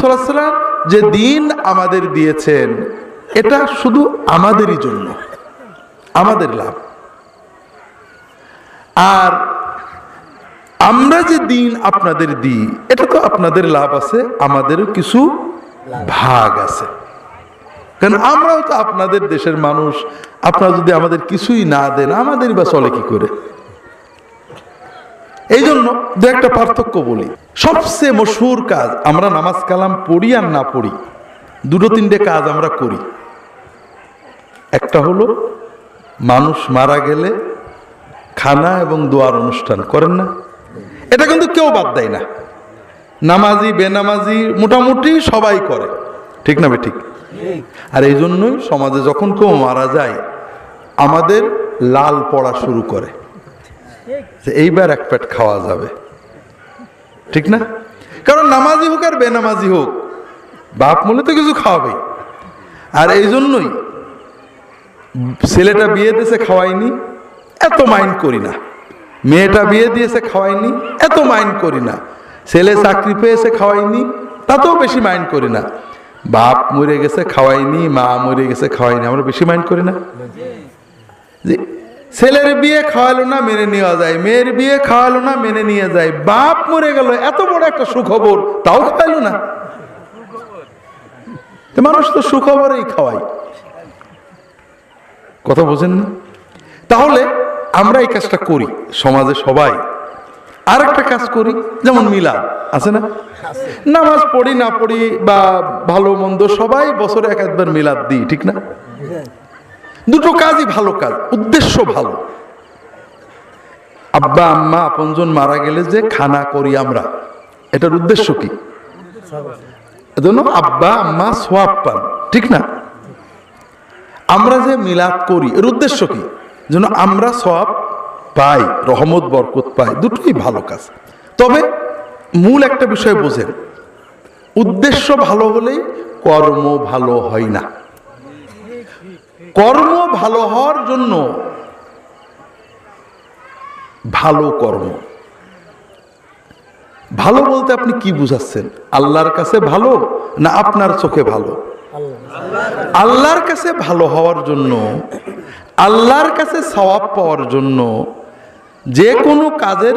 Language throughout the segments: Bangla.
সাল্লাম যে দিন আমাদের দিয়েছেন, এটা শুধু আমাদেরই জন্য, আমাদের লাভ। আর আমরা যে দিন আপনাদের দিই, এটা তো আপনাদের লাভ আছে, আমাদেরও কিছু ভাগ আছে। কারণ আমরাও তো আপনাদের দেশের মানুষ, আপনারা যদি আমাদের কিছুই না দেন আমাদের বা চলে কি করে? এই জন্য দু একটা পার্থক্য বলি। সবচেয়ে মশহুর কাজ আমরা নামাজ কালাম পড়ি আর না পড়ি। দুটো তিনটে কাজ আমরা করি। একটা হলো মানুষ মারা গেলে খানা এবং দোয়ার অনুষ্ঠান করেন না। এটা কিন্তু কেউ বাদ দেয় না। নামাজি, বেনামাজি মোটামুটি সবাই করে। ঠিক না ঠিক আর এই জন্যই সমাজে যখন কেউ মারা যায়, আমাদের লাল পড়া শুরু করে। যে এইবার এক পেট খাওয়া যাবে। ঠিক না? কারণ নামাজি হোক আর বেনামাজি হোক, বাপ মনে তো কিছু খাওয়াবে আর এই জন্যই ছেলেটা বিয়ে দিয়েছে খাওয়াইনি এত মাইন্ড করি না। মেয়েটা বিয়ে দিয়েছে খাওয়াইনি এত মাইন্ড করি না। ছেলে চাকরি পেয়েছে খাওয়াইনি তাতেও বেশি মাইন্ড করি না। বাপ মরে গেছে খাওয়াইনি মা মরে গেছে খাওয়াইনি আমরা বেশি মাইন্ড করি না। যে ছেলের বিয়ে খাওয়ালো না, মেনে নেওয়া যায়। মেয়ের বিয়ে খাওয়ালো না, মেনে নিয়ে যায়। বাপ মরে গেল, এত বড় একটা সুখবর, তাও খাওয়াইলো না। মানুষ তো সুখবরেই খাওয়াই কথা বোঝেন না? তাহলে আমরা এই কাজটা করি, সমাজে সবাই। আর একটা কাজ করি, যেমন মিলা আছে না? নামাজ পড়ি, না পড়ি, বা ভালো মন্দ সবাই বছরে এক একবার মিলাদ দিই, ঠিক না? দুটো কাজই ভালো কাজ, উদ্দেশ্য ভালো। আব্বা, আম্মা, আপনজন মারা গেলে যে খানা করি আমরা, এটার উদ্দেশ্য কি? এজন্য আব্বা, আম্মা সোয়াব পান, ঠিক না? আমরা যে মিলাদ করি, এর উদ্দেশ্য কি? যেন আমরা সব পাই, রহমত, বরকত পাই, দুটোই ভালো কাজ। তবে মূল একটা বিষয় বোঝেন, উদ্দেশ্য ভালো হলেই কর্ম ভালো হয় না। কর্ম ভালো হওয়ার জন্য ভালো কর্ম। ভালো বলতে আপনি কি বুঝাচ্ছেন? আল্লাহর কাছে ভালো না আপনার চোখে ভালো? আল্লাহর কাছে ভালো হওয়ার জন্য, আল্লাহর কাছে সওয়াব পাওয়ার জন্য যে কোনো কাজের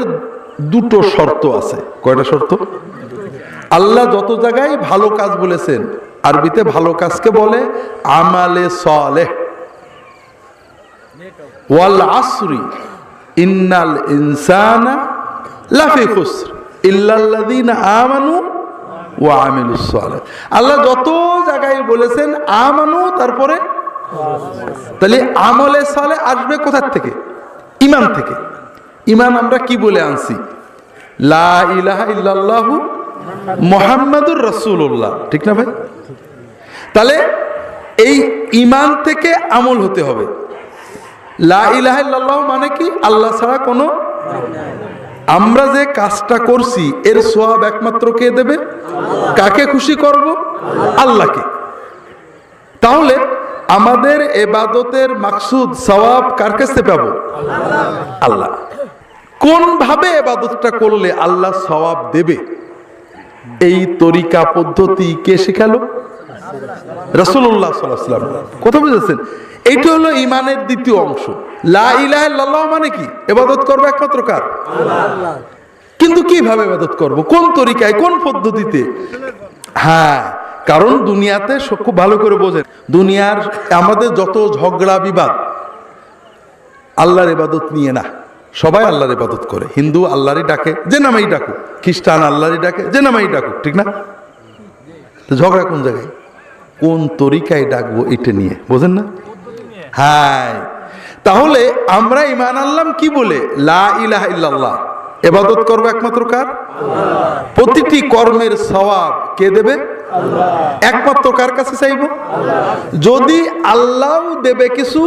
দুটো শর্ত আছে। কয়টা শর্ত? আল্লাহ যত জায়গায় ভালো কাজ বলেছেন, আরবিতে ভালো কাজকে বলে আমালে সলেহ। ওয়াল আসরি, ইন্নাল ইনসানা লাফি খুসর, ইল্লাল্লাযীনা আমানু ও আমিলুস সালেহ আল্লাহ যত জায়গায় বলেছেন আমানু, তারপরে তাহলে আমলে সালে আসবে কোথার থেকে? ইমান থেকে। ইমান আমরা কি বলে আনছি? লা ইলাহা ইল্লাল্লাহু মোহাম্মদুর রসুল্লাহ ঠিক না ভাই? তাহলে এই ইমান থেকে আমল হতে হবে। লা ইলাহা ইল্লাল্লাহ মানে কি? আল্লাহ ছাড়া কোনো আমরা যে কাজটা করছি, এর সোয়াব একমাত্র কে দেবে? কাকে খুশি করব? আল্লাহকে। তাহলে আমাদের এবাদতের মাকসুদ, সওয়াব কার কাছে পাবো? আল্লাহ। কোন ভাবে এবাদতটা করলে আল্লাহ সওয়াব দেবে? এই তরিকা, পদ্ধতি কে শেখালো? রসুল্লাহ সাল্লাম কথা বুঝেছেন? এইটা হলো ইমানের দ্বিতীয় অংশ। লা ইলাহা মানে কি? এবাদত করব একমাত্র কার? কিন্তু কীভাবে এবাদত করব? কোন তরিকায় কোন পদ্ধতিতে? হ্যাঁ কারণ দুনিয়াতে খুব ভালো করে বোঝেন। দুনিয়ার আমাদের যত ঝগড়া বিবাদ আল্লাহর ইবাদত নিয়ে না। সবাই আল্লাহর ইবাদত করে। হিন্দু আল্লাহরই ডাকে যে নামেই ডাকুক। খ্রিস্টান আল্লাহরই ডাকে যে নামেই ডাকুক ঠিক না? ঝগড়া কোন জায়গায়? কোন তরিকায় ডাকবো এটা নিয়ে। বোঝেন না? হ্যাঁ তাহলে আমরা ইমান আনলাম কি বলে? লা ইলাহা ইল্লাল্লাহ। এবাদত করব একমাত্র কার? প্রতিটি কর্মের সওয়াব কে দেবে? একমাত্র কার কাছে চাইব? যদি আল্লাহ দেবে কিছু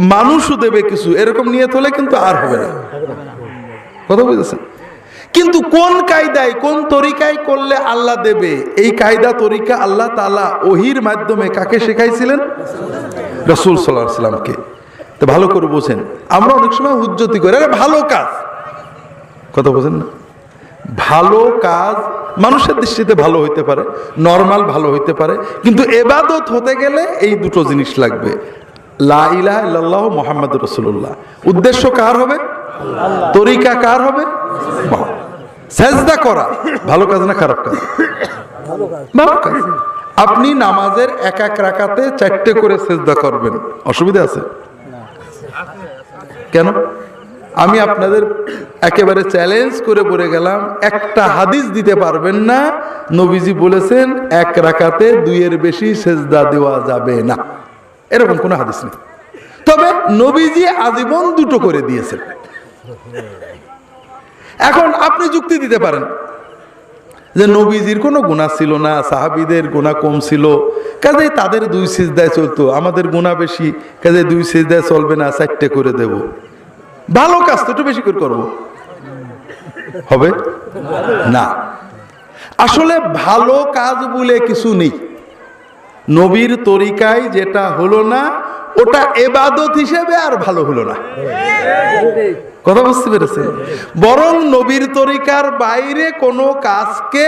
মানুষও দেবে কিছু এরকম নিয়ে হলে কিন্তু আর হবে না। কথা বুঝেছেন? কিন্তু কোন কায়দায় কোন তরিকায় করলে আল্লাহ দেবে? এই কায়দা তরিকা আল্লাহ তালা ওহির মাধ্যমে কাকে শেখাইছিলেন? রসুল সাল্লাহ সাল্লামকে তো ভালো করে বোঝেন। আমরা অনেক সময় হুজ্জতি করি। আরে ভালো কাজ। কথা বোঝেন না? ভালো কাজ মানুষের দৃষ্টিতে ভালো হইতে পারে নর্মাল ভালো হইতে পারে, কিন্তু এবাদত হতে গেলে এই দুটো জিনিস লাগবে। লা ইলাহা মোহাম্মদ রসুল্লাহ উদ্দেশ্য কার হবে? তরিকা কার হবে? সেজদা করা। ভালো কাজ না খারাপ কাজ? ভালো কাজ। আপনি নামাজের এক এক রাকাতে চারটে করে সেজদা করবেন। অসুবিধা আছে? কেন? আমি আপনাদের একেবারে চ্যালেঞ্জ করে বলে গেলাম, একটা হাদিস দিতে পারবেন না। নবীজি বলেছেন, এক রাকাতে দুইয়ের বেশি সেজদা দেওয়া যাবে না। এরকম কোনো হাদিস নেই। তবে নবীজি আজীবন দুটো করে দিয়েছেন। এখন আপনি যুক্তি দিতে পারেন যে নবীজির কোনো গুণা ছিল না, সাহাবিদের গুণা কম ছিল। কাজে তাদের দুই সিজদায় চলতো, আমাদের গুণা বেশি কাজে দুই সিজদায় চলবে না, চারটে করে দেব। ভালো কাজ তো একটু বেশি করে করব। হবে? না। আসলে ভালো কাজ বলে কিছু নেই। নবীর তরিকায় যেটা হলো না, ওটা এবাদত হিসেবে আর ভালো হলো না। কথা বুঝতে পেরেছেন? বরং নবীর তরিকার বাইরে কোনো কাজকে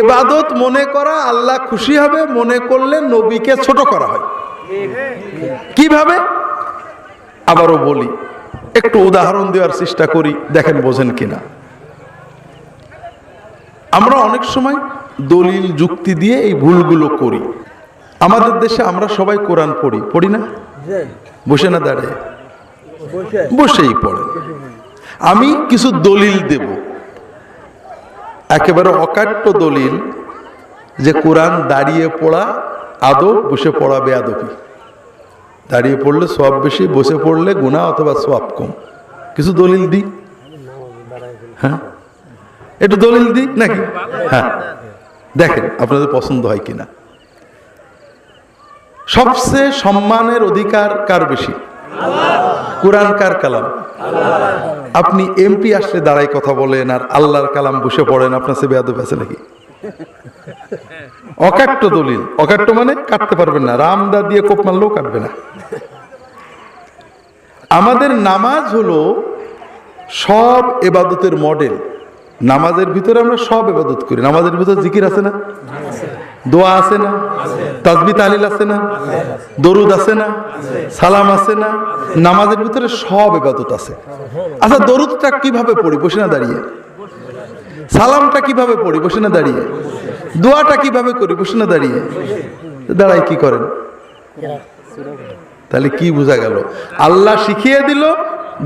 এবাদত মনে করা আল্লাহ খুশি হবে, মনে করলে নবীকে ছোট করা হয়। কীভাবে? আবারও বলি, একটু উদাহরণ দেওয়ার চেষ্টা করি, দেখেন বোঝেন কিনা। আমরা অনেক সময় দলিল, যুক্তি দিয়ে এই ভুলগুলো করি। আমাদের দেশে আমরা সবাই কোরআন পড়ি পড়ি না? বসে না দাঁড়িয়ে। বসেই পড়েন আমি কিছু দলিল দেব। একেবারে অকাট্য দলিল যে কোরআন দাঁড়িয়ে পড়া আদব, বসে পড়া বেয়াদবি। দাঁড়িয়ে পড়লে সব বেশি, বসে পড়লে গুণা অথবা সব কম। কিছু দলিল দিই? হ্যাঁ? একটু দলিল দিই নাকি? হ্যাঁ। দেখেন, আপনাদের পছন্দ হয় কিনা। সবচেয়ে সম্মানের অধিকার কার বেশি? কোরআন কার কালাম? আপনি এমপি আসলে দাঁড়াই কথা বলেন আর আল্লাহর কালাম বসে পড়েন, আপনার সে বেয়াদব আছে নাকি? অকাট্য দলিল। অকাট্য মানে কাটতে পারবেন না রামদা দিয়ে কোপ মারলেও কাটবে না। আমাদের নামাজ হলো সব এবাদতের মডেল। নামাজের ভিতরে আমরা সব এবাদত করি। নামাজের ভিতরে জিকির আছে না? দোয়া আছে না? তাজবি, তালিল আছে না? দরুদ আছে না? সালাম আছে না? নামাজের ভিতরে সব এবাদত আছে। আচ্ছা দরুদটা কীভাবে পড়ি? বসে না দাঁড়িয়ে। সালামটা কীভাবে পড়ি? বসে না দাঁড়িয়ে। দোয়াটা কীভাবে করি? বসে না দাঁড়িয়ে। দাঁড়াই কি করেন? তাহলে কি বোঝা গেল? আল্লাহ শিখিয়ে দিল,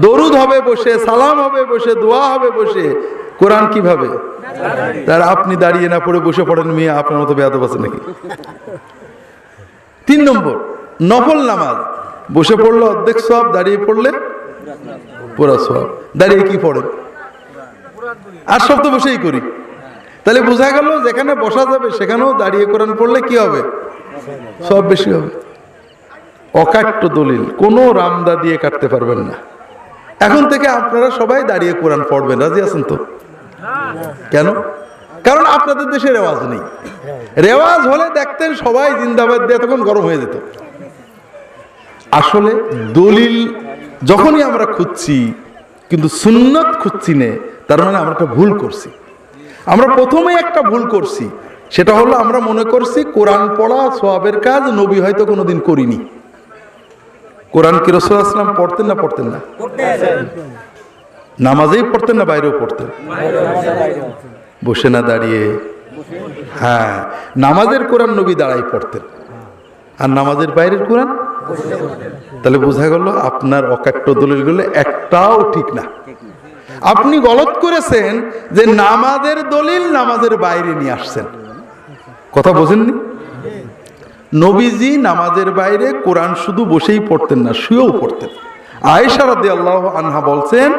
দরুদ হবে বসে, সালাম হবে বসে, দোয়া হবে বসে। কোরআন কীভাবে? তার আপনি দাঁড়িয়ে না পড়ে বসে পড়েন মেয়ে, আপনার মতো বেয়াদব আছে নাকি? তিন নম্বর, নফল নামাজ। বসে পড়লে অর্ধেক সব, দাঁড়িয়ে পড়লে পুরা সব। দাঁড়িয়ে কি পড়েন? আর সব তো বসেই করি। তাহলে বোঝা গেল, যেখানে বসা যাবে, সেখানেও দাঁড়িয়ে কোরআন পড়লে কি হবে? সব বেশি হবে। অকাট্য দলিল, কোনো রামদা দিয়ে কাটতে পারবেন না। এখন থেকে আপনারা সবাই দাঁড়িয়ে কোরআন পড়বেন, রাজি আছেন তো? কেন? কারণ আপনাদের দেশে রেওয়াজ নেই। রেওয়াজ হলে দেখতেন সবাই জিন্দাবাদ দিয়ে তখন গরম হয়ে যেত। আসলে দলিল যখনই আমরা খুঁজছি, কিন্তু সুন্নত খুঁজছি নে, তার মানে আমরা একটা ভুল করছি। আমরা প্রথমেই একটা ভুল করছি। সেটা হলো আমরা মনে করছি কোরআন পড়া সোয়াবের কাজ নবী হয়তো কোনোদিন করিনি। কোরআন কি রসুল আসলাম পড়তেন না পড়তেন না? নামাজেই পড়তেন না বাইরেও পড়তেন? বসে না দাঁড়িয়ে। হ্যাঁ নামাজের কোরআন নবী দাঁড়াই পড়তেন। আর নামাজের বাইরের কোরআন? তাহলে বোঝা গেল আপনার অকাট্য দলিলগুলো একটাও ঠিক না। আপনি গলত করেছেন যে নামাজের দলিল নামাজের বাইরে নিয়ে আসছেন। কথা বোঝেননি? নবীজি নামাজের বাইরে কোরআন শুধু বসেই পড়তেন না, শুয়েও পড়তেন। আয়েশা রাদি আল্লাহ আনহা বলছেন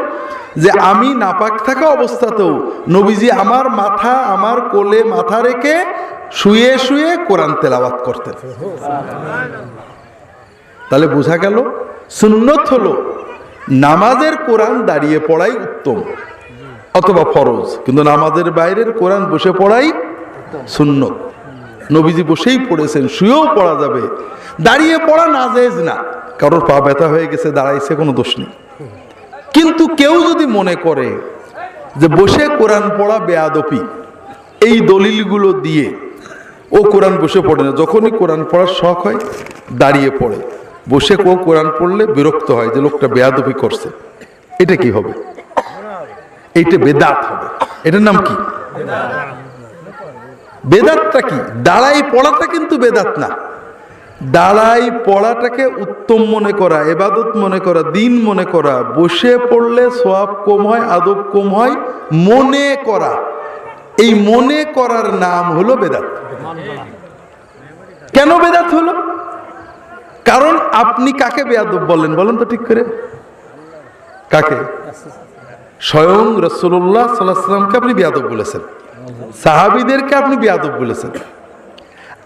যে আমি নাপাক থাকা অবস্থাতেও নবীজি আমার মাথা, আমার কোলে মাথা রেখে শুয়ে শুয়ে কোরআন তেলাওয়াত করতেন। তাহলে বোঝা গেল, সুন্নত হলো নামাজের কোরআন দাঁড়িয়ে পড়াই উত্তম অথবা ফরজ, কিন্তু নামাজের বাইরের কোরআন বসে পড়াই সুন্নত। নবীজি বসেই পড়েছেন, শুয়েও পড়া যাবে। দাঁড়িয়ে পড়া না না। কারোর পা ব্যথা হয়ে গেছে, দাঁড়াইছে, কোনো দোষ নেই। কিন্তু কেউ যদি মনে করে যে বসে কোরআন পড়া বেয়াদপি, এই দলিলগুলো দিয়ে ও কোরআন বসে পড়ে না, যখনই কোরআন পড়ার শখ হয়, দাঁড়িয়ে পড়ে। বসে কেউ কোরআন পড়লে বিরক্ত হয় যে লোকটা বেয়াদবি করছে। এটা কি হবে? এইটা বেদাত হবে। এটার নাম কি? বেদাতটা কি? দাঁড়াই পড়াটা কিন্তু বেদাত না। দাঁড়াই পড়াটাকে উত্তম মনে করা, এবাদত মনে করা, দিন মনে করা, বসে পড়লে সোয়াব কম হয়, আদব কম হয়, মনে করা। এই মনে করার নাম হলো বেদাত। কেন বেদাত হলো? কারণ আপনি কাকে বেয়াদব বলেন? বলেন তো ঠিক করে। কাকে? স্বয়ং রসুল্লাহ সাল্লাহামকে আপনি বেয়াদব বলেছেন। সাহাবিদেরকে আপনি বেয়াদব বলেছেন।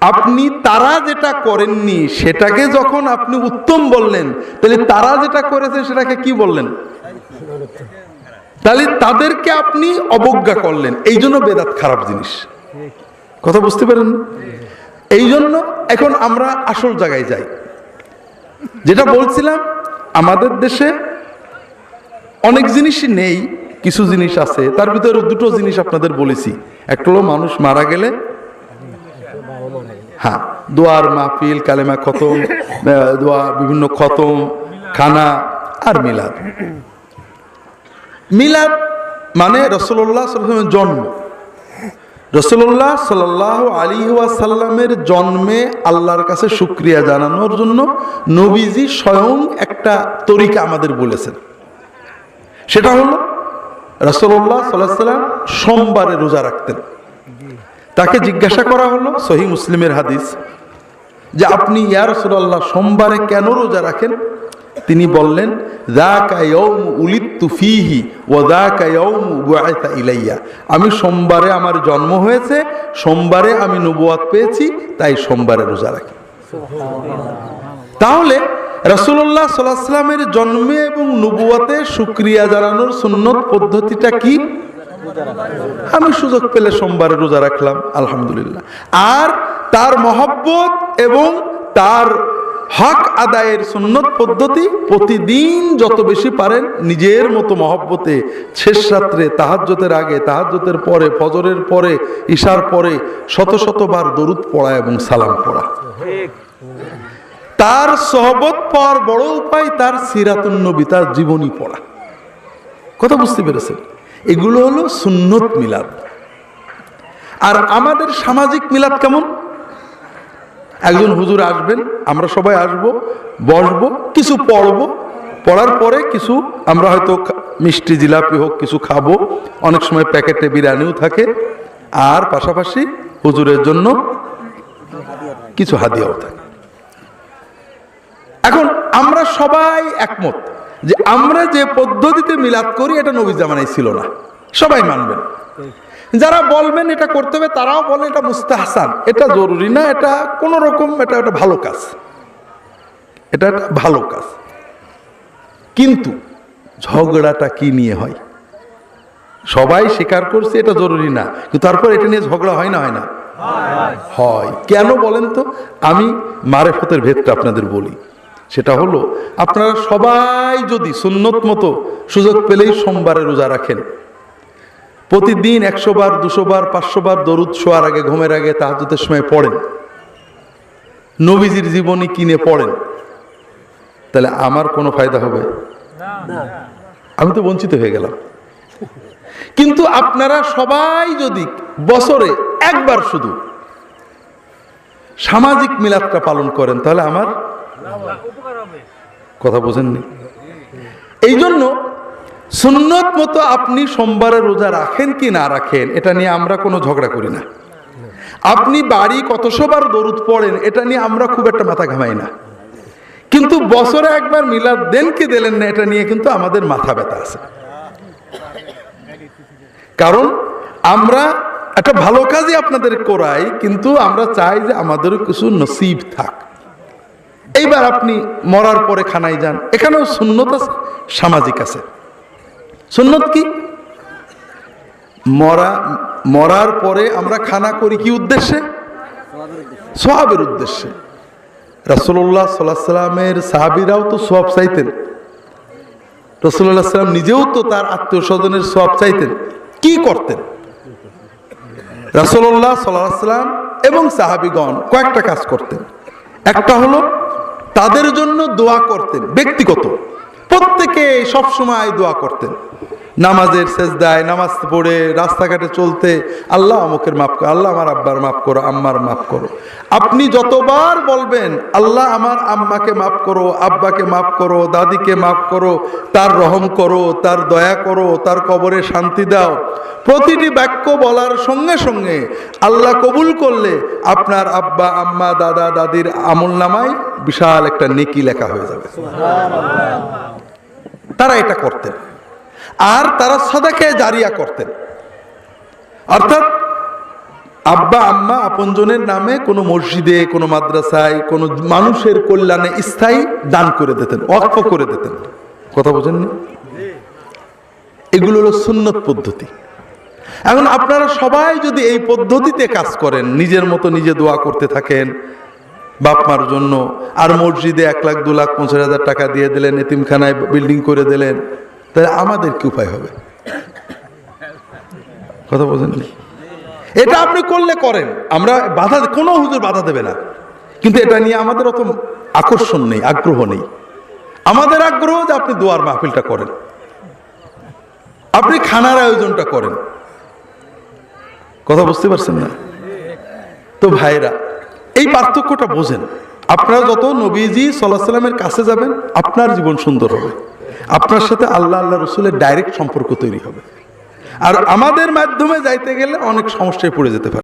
আপনি তারা যেটা করেননি, সেটাকে যখন আপনি উত্তম বললেন, তাহলে তারা যেটা করেছে, সেটাকে কি বললেন? তাহলে তাদেরকে আপনি অবজ্ঞা করলেন। এই জন্য বেদাত খারাপ জিনিস। কথা বুঝতে পারেন? এই জন্য এখন আমরা আসল জায়গায় যাই। যেটা বলছিলাম, আমাদের দেশে অনেক জিনিসই নেই কিছু জিনিস আছে, তার ভিতরে দুটো জিনিস আপনাদের বলেছি। একটা হলো মানুষ মারা গেলে হ্যাঁ দোয়ার মাহফিল, কালেমা খতম দোয়া, বিভিন্ন খতম, খানা আর মিলাদ। মিলাদ মানে রসল্লাহ সাল্লামের জন্ম। রসল্লাহ সাল্লাহ আলী সাল্লামের জন্মে আল্লাহর কাছে শুক্রিয়া জানানোর জন্য নবীজি স্বয়ং একটা তরিকা আমাদের বলেছেন। সেটা হলো রসল্লাহ সাল্লাহ সাল্লাম সোমবারে রোজা রাখতেন। তাকে জিজ্ঞাসা করা হলো সহি মুসলিমের হাদিস, যে আপনি, ইয়া রসুল্লাহ সোমবারে কেন রোজা রাখেন? তিনি বললেন ইলাইয়া। আমি সোমবারে আমার জন্ম হয়েছে, সোমবারে আমি নবুয়াত পেয়েছি, তাই সোমবারে রোজা রাখি। তাহলে রসুল্লাহ সাল্লামের জন্মে এবং নবুয়াতে সুক্রিয়া জানানোর সুন্নত পদ্ধতিটা কি? আমি সুযোগ পেলে সোমবারে রোজা রাখলাম, আলহামদুলিল্লাহ। আর তার মহব্বত এবং তার হক আদায়ের সুন্নত পদ্ধতি প্রতিদিন যত বেশি পারেন নিজের মতো মহব্বতে, শেষ রাত্রে তাহাজ্যতের আগে তাহাজ্যতের পরে, ফজরের পরে, ঈশার পরে শত শতবার দরুদ পড়া এবং সালাম পড়া। তার সহবত পাওয়ার বড় উপায় তার সিরাতুন্নবী তার জীবনী পড়া। কথা বুঝতে পেরেছেন? এগুলো হলো সুন্নত মিলাদ। আর আমাদের সামাজিক মিলাদ কেমন? একজন হুজুর আসবেন, আমরা সবাই আসব, বসব, কিছু পড়ব, পড়ার পরে কিছু আমরা হয়তো মিষ্টি জিলাপি হোক, কিছু খাব, অনেক সময় প্যাকেটে বিরিয়ানিও থাকে, আর পাশাপাশি হুজুরের জন্য কিছু হাদিয়াও থাকে। এখন আমরা সবাই একমত যে আমরা যে পদ্ধতিতে মিলাদ করি, এটা নবী জামানায় ছিল না। সবাই মানবেন। যারা বলবেন এটা করতে হবে, তারাও বলে এটা মুস্তাহসান। এটা জরুরি না, এটা কোন রকম, এটা একটা ভালো কাজ। এটা একটা ভালো কাজ। কিন্তু ঝগড়াটা কি নিয়ে হয়? সবাই স্বীকার করছে এটা জরুরি না। কিন্তু তারপর এটা নিয়ে ঝগড়া হয় না হয় না? হয়। কেন বলেন তো? আমি মারেফতের ভেদটা আপনাদের বলি। সেটা হলো, আপনারা সবাই যদি সুন্নত মতো সুযোগ পেলেই সোমবারে রোজা রাখেন। প্রতিদিন একশো বার, দুশো বার, পাঁচশো বার দরুদ শোয়ার আগে, ঘুমের আগে তাহাজুতের সময় পড়েন। নবীজির জীবনী কিনে পড়েন। তাহলে আমার কোনো ফায়দা হবে? আমি তো বঞ্চিত হয়ে গেলাম। কিন্তু আপনারা সবাই যদি বছরে একবার শুধু সামাজিক মিলাদটা পালন করেন, তাহলে আমার কথা বোঝেননি? এই জন্য সুন্নত মতো আপনি সোমবারে রোজা রাখেন কি না রাখেন, এটা নিয়ে আমরা কোনো ঝগড়া করি না। আপনি বাড়ি কতশোবার দরুদ পড়েন, এটা নিয়ে আমরা খুব একটা মাথা ঘামাই না। কিন্তু বছরে একবার মিলাদ দেন কি দিলেন না, এটা নিয়ে কিন্তু আমাদের মাথা ব্যথা আছে। কারণ আমরা একটা ভালো কাজই আপনাদের করাই, কিন্তু আমরা চাই যে আমাদেরও কিছু নসিব থাক। এইবার আপনি মরার পরে খানায় যান। এখানেও সুন্নত আছে, সামাজিক আছে। সুন্নত কি? মরা, মরার পরে আমরা খানা করি কি উদ্দেশ্যে? সোহাবের উদ্দেশ্যে। রাসুল্লাহ সাল্লাহ সাল্লামের সাহাবিরাও তো সোয়াব চাইতেন। রসুল্লাহ সাল্লাম নিজেও তো তার আত্মীয় স্বজনের সোয়াব চাইতেন। কি করতেন? রাসূলুল্লাহ সাল্লাল্লাহু আলাইহি সাল্লাম এবং সাহাবিগণ কয়েকটা কাজ করতেন। একটা হলো তাদের জন্য দোয়া করতেন ব্যক্তিগত। প্রত্যেকে সবসময় দোয়া করতেন। নামাজের শেষ দেয় নামাজ পড়ে, রাস্তাঘাটে চলতে, আল্লাহ অমুকের মাফ করো, আল্লাহ আমার আব্বার মাফ করো, আম্মার মাফ করো। আপনি যতবার বলবেন, আল্লাহ আমার আম্মাকে মাফ করো, আব্বাকে মাফ করো, দাদিকে মাফ করো, তার রহম করো, তার দয়া করো, তার কবরে শান্তি দাও। প্রতিটি বাক্য বলার সঙ্গে সঙ্গে আল্লাহ কবুল করলে আপনার আব্বা, আম্মা, দাদা, দাদির আমল নামায় বিশাল একটা নেকি লেখা হয়ে যাবে। তারা এটা করতেন। আর তারা সদাকে জারিয়া করতেন। অর্থাৎ আব্বা, আম্মা, আপনজনের নামে কোনো মসজিদে, কোনো মাদ্রাসায়, কোনো মানুষের কল্যাণে স্থায়ী দান করে দিতেন অর্থ করে দিতেন। কথা বোঝেননি? এগুলো হলো সুন্নত পদ্ধতি। এখন আপনারা সবাই যদি এই পদ্ধতিতে কাজ করেন, নিজের মতো নিজে দোয়া করতে থাকেন, বাপ মার জন্য, আর মসজিদে এক লাখ, দু লাখ, পঞ্চাশ হাজার টাকা দিয়ে দিলেন, এতিমখানায় বিল্ডিং করে দিলেন তাহলে আমাদের কি উপায় হবে? কথা বোঝেননি এটা আপনি করলে করেন। আমরা বাধা, কোনো হুজুর বাধা দেবে না। কিন্তু এটা নিয়ে আমাদের অত আকর্ষণ নেই, আগ্রহ নেই। আমাদের আগ্রহ যে আপনি দোয়ার মাহফিলটা করেন। আপনি খানার আয়োজনটা করেন। কথা বুঝতে পারছেন না? তো ভাইরা এই পার্থক্যটা বোঝেন। আপনারা যত নবীজি সাল্লাহ সাল্লামের কাছে যাবেন, আপনার জীবন সুন্দর হবে। আপনার সাথে আল্লাহ আল্লাহ রসুলের ডাইরেক্ট সম্পর্ক তৈরি হবে। আর আমাদের মাধ্যমে যাইতে গেলে অনেক সমস্যায় পড়ে যেতে পারে।